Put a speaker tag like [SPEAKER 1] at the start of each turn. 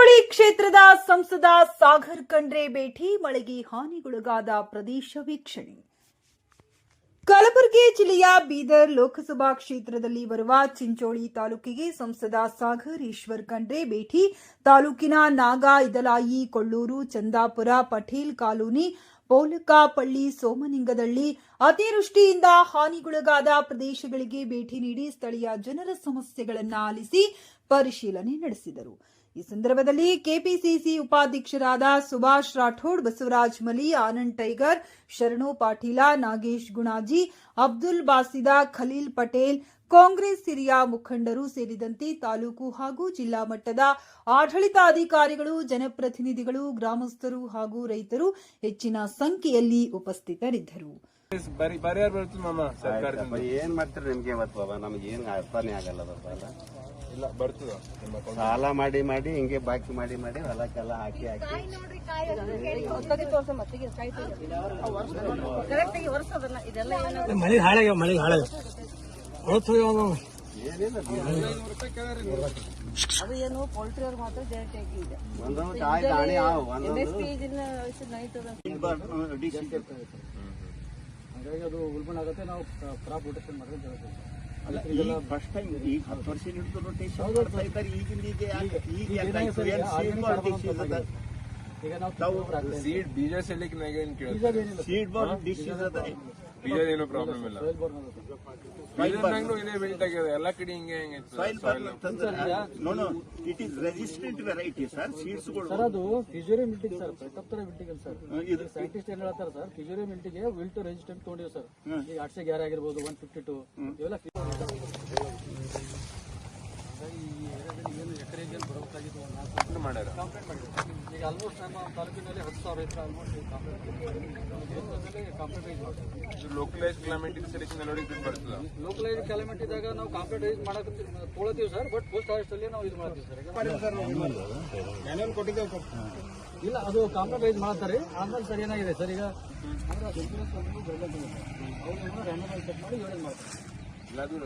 [SPEAKER 1] ಚಿಂಚೋಳಿ ಕ್ಷೇತ್ರದ ಸಂಸದ ಸಾಗರ್ ಕಂಡ್ರೆ ಭೇಟಿ, ಮಳೆಗೆ ಹಾನಿಗೊಳಗಾದ ಪ್ರದೇಶ ವೀಕ್ಷಣೆ. ಕಲಬುರಗಿ ಜಿಲ್ಲೆಯ ಬೀದರ್ ಲೋಕಸಭಾ ಕ್ಷೇತ್ರದಲ್ಲಿ ಬರುವ ಚಿಂಚೋಳಿ ತಾಲೂಕಿಗೆ ಸಂಸದ ಸಾಗರ್ ಈಶ್ವರ್ ಖಂಡ್ರೆ ಭೇಟಿ. ತಾಲೂಕಿನ ನಾಗ, ಇದಲಾಯಿ, ಕೊಳ್ಳೂರು, ಚಂದಾಪುರ, ಪಟೇಲ್ ಕಾಲೋನಿ ಪೌಲಕಾಪಳ್ಳಿ ಸೋಮನಿಂಗದಳ್ಳಿ ಅತಿವೃಷ್ಟಿಯಿಂದ ಹಾನಿಗೊಳಗಾದ ಪ್ರದೇಶಗಳಿಗೆ ಭೇಟಿ ನೀಡಿ ಸ್ಥಳೀಯ ಜನರ ಸಮಸ್ಯೆಗಳನ್ನು ಆಲಿಸಿ ಪರಿಶೀಲನೆ ನಡೆಸಿದರು. ಈ ಸಂದರ್ಭದಲ್ಲಿ ಕೆಪಿಸಿಸಿ ಉಪಾಧ್ಯಕ್ಷರಾದ ಸುಭಾಷ್ ರಾಠೋಡ್ ಬಸವರಾಜ್ ಮಲಿ ಆನಂದ್ ಟೈಗರ್ ಶರಣು ಪಾಟೀಲ ನಾಗೇಶ್ ಗುಣಾಜಿ ಅಬ್ದುಲ್ ಬಾಸಿದಾ ಖಲೀಲ್ ಪಟೇಲ್ ಕಾಂಗ್ರೆಸ್ ಹಿರಿಯ ಮುಖಂಡರು ಸೇರಿದಂತೆ ತಾಲೂಕು ಹಾಗೂ ಜಿಲ್ಲಾ ಮಟ್ಟದ ಆಡಳಿತಾಧಿಕಾರಿಗಳು ಜನಪ್ರತಿನಿಧಿಗಳು ಗ್ರಾಮಸ್ಥರು ಹಾಗೂ ರೈತರು ಹೆಚ್ಚಿನ ಸಂಖ್ಯೆಯಲ್ಲಿ ಉಪಸ್ಥಿತರಿದ್ದರು.
[SPEAKER 2] ಏನ್ ಮಾಡ್ತೀರಿ ನಿಮ್ಗೆ ನಮ್ಗೆ ಏನ್ ಅರ್ಥನೇ ಆಗಲ್ಲ
[SPEAKER 3] ಇಲ್ಲ ಬರ್ತದ.
[SPEAKER 2] ಸಾಲ ಮಾಡಿ ಮಾಡಿ ಹಿಂಗೆ ಬಾಕಿ ಮಾಡಿ ಮಾಡಿ ಹೊಲಕ್ಕೆಲ್ಲ ಹಾಕಿ ಹಾಕಿ.
[SPEAKER 4] ಮಳೆ ಹಾಳಾಗ್ಯಾವ ಮಳೆ ಹಾಳಾಗ್ಯಾವ.
[SPEAKER 5] ಅದು ಏನು ಪೋಲ್ಟ್ರಿ ಅವ್ರು ಮಾತ್ರ ಡೈರೆಕ್ಟ್ ಆಗಿ ಇದೆ.
[SPEAKER 2] ಎಂ
[SPEAKER 5] ಎಸ್ ಪಿ ಇದನ್ನ ನೈತದ
[SPEAKER 4] ಹಾಗಾಗಿ ಅದು ಉಲ್ಬಣ ಆಗುತ್ತೆ ನಾವು ಕ್ರಾಪ್ ರೊಟೇಷನ್ ಮಾಡಿದ್ರೆ.
[SPEAKER 2] ಈಗ ಫಸ್ಟ್ ಟೈಮ್ ಈಗ ಹತ್ತು ವರ್ಷ ಹಿಡಿದು ರೊಟೇಷನ್ ಮಾಡ್ತಾ ಇದ್ದಾರೆ ಈಗಿಂದ ಈಗ ಯಾಕೆ- ಈಗ ಯಾಕೆ ಆಯ್ತು? ಏನ್ seed ball disease ಅದ?
[SPEAKER 4] ಈಗ ನಾವು
[SPEAKER 2] ತಾವು
[SPEAKER 3] ಸೀಡ್ ಬೀಜ ಸೆಲ್ಲಿಕ್ ನಾಗ ಏನ್ ಕೇಳ
[SPEAKER 2] seed ball disease ಅದ.
[SPEAKER 3] ಏನೋ ಪ್ರಾಬ್ಲಮ್ ಇಲ್ಲ. ಬೀದರ್ನಾಗೂ ಇದೇ ಬೆಲ್ಟ್ ಆಗ್ಯದ ಎಲ್ಲ ಕಡೆ ಹಿಂಗೆ ಹಿಂಗೆ
[SPEAKER 2] burn ಅಂತಂದ್ರೆ no, no, it is resistant variety, sir. Seeds ಗಳು.
[SPEAKER 4] ಸರ್ ಅದು ಫಿಜೋರಿ ಮಿಲ್ಟಿಗೆ ಸರ್ ಪ್ರತಾಪ್ತರ ಮಿಲ್ಟಿಗೆ ಸರ್
[SPEAKER 2] ಇದು
[SPEAKER 4] ಸೈಂಟಿಸ್ಟ್ ಏನು ಹೇಳ್ತಾರೆ ಸರ್ ಫಿಜೋರಿ ಮಿಲ್ಟಿಗೆ ವಿಲ್ಟ್ ರೆಸಿಸ್ಟೆಂಟ್ ತೊಗೊಂಡಿವಿ ಸರ್ ಈಗ ಆಟ್ಸೆ ಗ್ಯಾರ ಆಗಿರ್ಬೋದು ಒನ್ ಫಿಫ್ಟಿ ಟು ಇವೆಲ್ಲ ಎಕರೆಗೆ ಒಂದು
[SPEAKER 3] ಮಾಡ್ಯಾರ?
[SPEAKER 4] ಕಾಂಪ್ಲೇಂಟ್ ಮಾಡಿದ್ವಿ ಈಗ ಆಲ್ಮೋಸ್ಟ್ ನಮ್ಮ ತಾಲೂಕಿನಲ್ಲಿ ಹತ್ತು ಸಾವಿರ ಆಲ್ಮೋಸ್ಟ್ ಕಾಂಪ್ಲೇಂಟ್ ಕಾಂಪ್ಲೇಂಟ್ ಮಾಡ್ತೀವಿ
[SPEAKER 3] ಲೋಕಲೈಸ್ ಸೆಲೆಕ್ಷನ್ ಬರ್ತದ.
[SPEAKER 4] ಲೋಕಲೈಸ್ ಕ್ಯಾಲಮಿಟಿ ಇದ್ದಾಗ ನಾವು ಕಾಂಪ್ಯೂಟರೈಸ್ ಮಾಡಕ್ಕೆ ತೊಗೊಳತೀವಿ ಸರ್ ಬಟ್ ಪೋಸ್ಟ್ ಅಲ್ಲಿ ನಾವು ಇದು ಮಾಡ್ತೀವಿ ಸರ್ ಇಲ್ಲ ಅದು ಕಾಂಪ್ರಮೈಸ್ ಮಾಡ್ತಾರೆ. ಆಮೇಲೆ ಸರ್ ಏನಾಗಿದೆ ಸರ್ ಈಗ ಮಾಡಿ ಮಾಡ್ತಾರೆ.
[SPEAKER 3] ಇಲ್ಲ ಅದು